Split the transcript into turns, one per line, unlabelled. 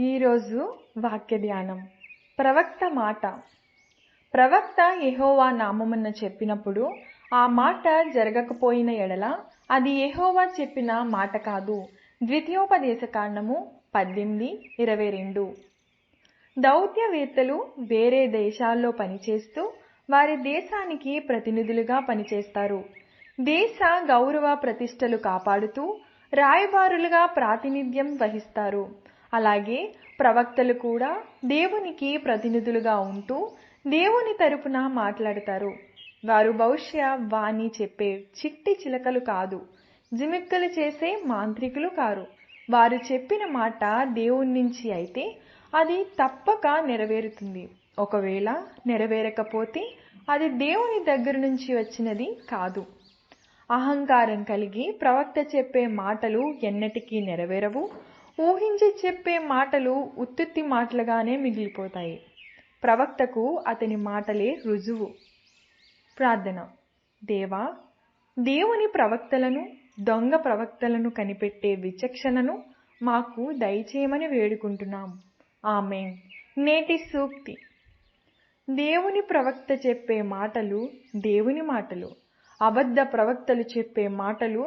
ఈరోజు వాక్య ధ్యానం ప్రవక్త మాట. ప్రవక్త యహోవా నామమున్న చెప్పినప్పుడు ఆ మాట జరగకపోయిన ఎడల అది యహోవా చెప్పిన మాట కాదు. ద్వితీయోపదేశ కాండము పద్దెనిమిది ఇరవై రెండు. దౌత్యవేత్తలు వేరే దేశాల్లో పనిచేస్తూ వారి దేశానికి ప్రతినిధులుగా పనిచేస్తారు. దేశ గౌరవ ప్రతిష్టలు కాపాడుతూ రాయబారులుగా ప్రాతినిధ్యం వహిస్తారు. అలాగే ప్రవక్తలు కూడా దేవునికి ప్రతినిధులుగా ఉంటూ దేవుని తరపున మాట్లాడతారు. వారు బహుశా వాణి చెప్పే చిట్టి చిలకలు కాదు జిమిక్కలు చేసే మాంత్రికులు కారు. వారు చెప్పిన మాట దేవుని నుంచి అయితే అది తప్పక నెరవేరుతుంది. ఒకవేళ నెరవేరకపోతే అది దేవుని దగ్గర నుంచి వచ్చినది కాదు. అహంకారం కలిగి ప్రవక్త చెప్పే మాటలు ఎన్నటికీ నెరవేరవు. ఊహించి చెప్పే మాటలు ఉత్తుత్తి మాటలుగానే మిగిలిపోతాయి. ప్రవక్తకు అతని మాటలే రుజువు. ప్రార్థన. దేవా దేవుని ప్రవక్తలను దొంగ ప్రవక్తలను కనిపెట్టే విచక్షణను మాకు దయచేయమని వేడుకుంటున్నాం. ఆమె నేటి సూక్తి. దేవుని ప్రవక్త చెప్పే మాటలు దేవుని మాటలు. అబద్ధ ప్రవక్తలు చెప్పే మాటలు